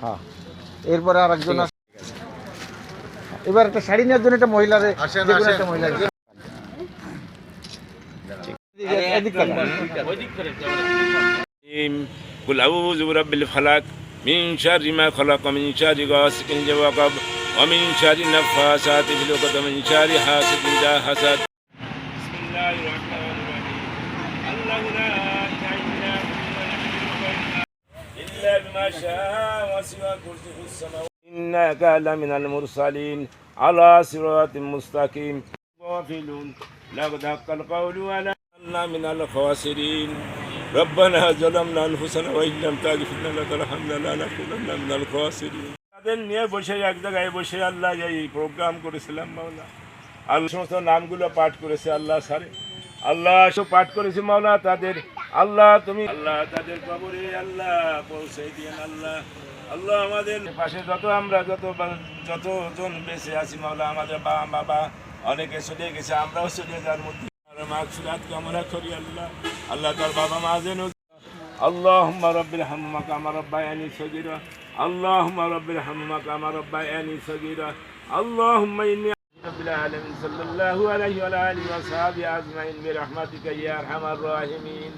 হ্যাঁ এরপরে আর একজন আছে। এবার একটা শাড়ি নেওয়ার জন্য একটা মহিলারে আসেন, যে কোনো আসেন। একটা মহিলারে এদিক- এদিক তাকান। الرجيم. قل أعوذ برب الفلق من شر ما خلق من شر غاسق إذا وقب ومن شر النفاثات في العقد ومن شر حاسد إذا حسد بسم الله الرحمن الرحيم الله لا إلا بما شاء وسوى كرسيه السماوات إنك لمن المرسلين على صراط مستقيم غافلون لقد حق القول ولا كنا من الخاسرين ربنا ظلمنا انفسنا وان لم تغفر لنا وترحمنا لنكونن من الخاسرين তাদের নিয়ে বসে এক জায়গায় বসে আল্লাহ এই প্রোগ্রাম করেছিলাম মাওলা আল্লাহ সমস্ত নামগুলো পাঠ করেছে আল্লাহ সারে আল্লাহ সব পাঠ করেছে মাওলা তাদের আল্লাহ তুমি আল্লাহ তাদের কবরে আল্লাহ পৌঁছে দিয়েন আল্লাহ আল্লাহ আমাদের পাশে যত আমরা যত বা- যতজন বেঁচে আছি মাওলা আমাদের বাবা বাবা অনেকে চলে গেছে আমরাও চলে যাওয়ার মধ্যে মাগফিরাত কামনা করি আল্লাহ আল্লাহ তার বাবা মা যেন اللهم رب ارحمهما كما ربياني صغيرا اللهم رب ارحمهما كما ربياني صغيرا اللهم اني رب العالمين صلى الله عليه وعلى اله وصحبه اجمعين برحمتك يا ارحم الراحمين